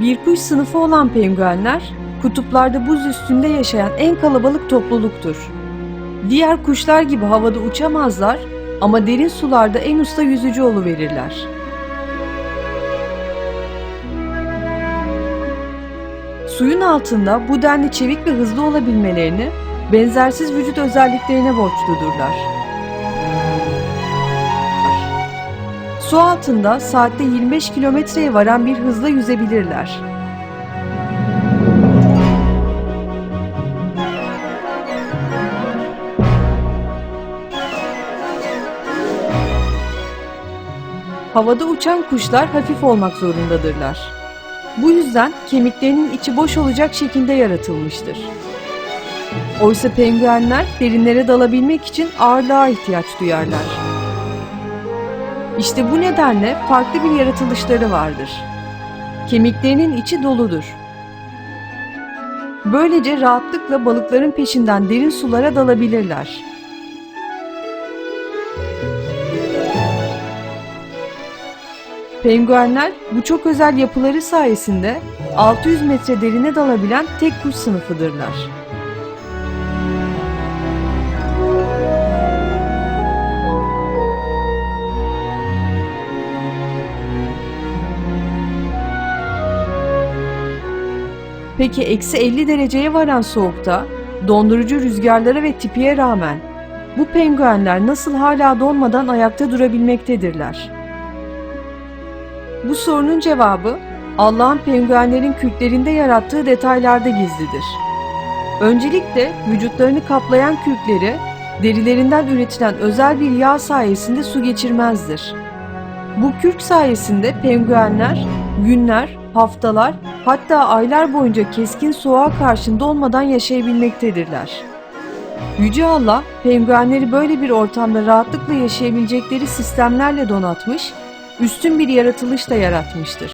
Bir kuş sınıfı olan penguenler, kutuplarda buz üstünde yaşayan en kalabalık topluluktur. Diğer kuşlar gibi havada uçamazlar ama derin sularda en usta yüzücü verirler. Suyun altında bu denli çevik ve hızlı olabilmelerini benzersiz vücut özelliklerine borçludurlar. Su altında saatte 25 kilometreye varan bir hızla yüzebilirler. Havada uçan kuşlar hafif olmak zorundadırlar. Bu yüzden kemiklerinin içi boş olacak şekilde yaratılmıştır. Oysa penguenler derinlere dalabilmek için ağırlığa ihtiyaç duyarlar. İşte bu nedenle farklı bir yaratılışları vardır. Kemiklerinin içi doludur. Böylece rahatlıkla balıkların peşinden derin sulara dalabilirler. Penguenler bu çok özel yapıları sayesinde 600 metre derine dalabilen tek kuş sınıfıdırlar. Peki eksi 50 dereceye varan soğukta dondurucu rüzgarlara ve tipiye rağmen bu penguenler nasıl hala donmadan ayakta durabilmektedirler? Bu sorunun cevabı Allah'ın penguenlerin kürklerinde yarattığı detaylarda gizlidir. Öncelikle vücutlarını kaplayan kürkleri derilerinden üretilen özel bir yağ sayesinde su geçirmezdir. Bu kürk sayesinde penguenler günler, haftalar hatta aylar boyunca keskin soğuğa karşı donmadan yaşayabilmektedirler. Yüce Allah penguenleri böyle bir ortamda rahatlıkla yaşayabilecekleri sistemlerle donatmış, üstün bir yaratılışla yaratmıştır.